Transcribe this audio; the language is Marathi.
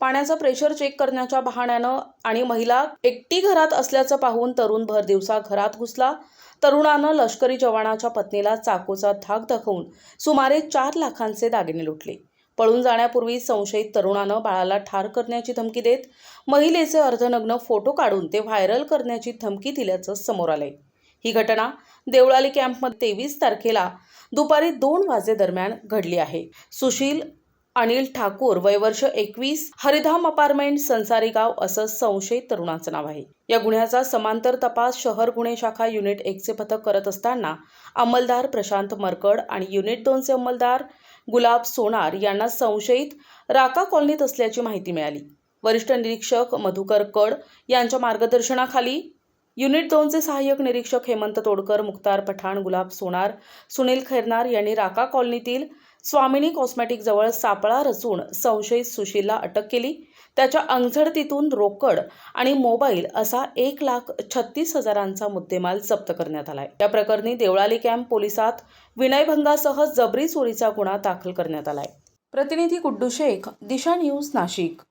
पाण्याचं प्रेशर चेक करण्याच्या बहाण्यानं आणि महिला एकटी घरात असल्याचं पाहून तरुण भर दिवसा घरात घुसला. तरुणानं लष्करी जवानाच्या पत्नीला चाकूचा धाक दाखवून सुमारे चार लाखांचे दागिने लुटले. पळून जाण्यापूर्वी संशयित तरुणानं बाळाला ठार करण्याची धमकी देत महिलेचे अर्धनग्न फोटो काढून ते व्हायरल करण्याची धमकी दिल्याचं समोर आलंय. ही घटना देवळाली कॅम्पमध्ये तेवीस तारखेला दुपारी दोन वाजेदरम्यान घडली आहे. सुशील अनिल ठाकूर वय वर्ष एकवीस हरिधाम अपार्टमेंट संसारी गाव असं संशयित तरुणाचं नाव आहे. या गुन्ह्याचा समांतर तपास शहर गुन्हे शाखा युनिट एकचे पथक करत असताना अंमलदार प्रशांत मरकड आणि युनिट दोनचे अंमलदार गुलाब सोनार यांना संशयित राका कॉलनीत असल्याची माहिती मिळाली. वरिष्ठ निरीक्षक मधुकर कड यांच्या मार्गदर्शनाखाली युनिट दोनचे सहाय्यक निरीक्षक हेमंत तोडकर मुक्तार पठाण गुलाब सोनार सुनील खैरनार यांनी राका कॉलनीतील स्वामिनी कॉस्मॅटिकजवळ सापळा रचून संशयित सुशीलला अटक केली. त्याच्या अंगझडतीतून रोकड आणि मोबाईल असा एक लाख छत्तीस हजारांचा मुद्देमाल जप्त करण्यात आलाय. या प्रकरणी देवळाली कॅम्प पोलिसात विनयभंगासह जबरी चोरीचा गुन्हा दाखल करण्यात आलाय. प्रतिनिधी गुड्डू शेख दिशा न्यूज नाशिक.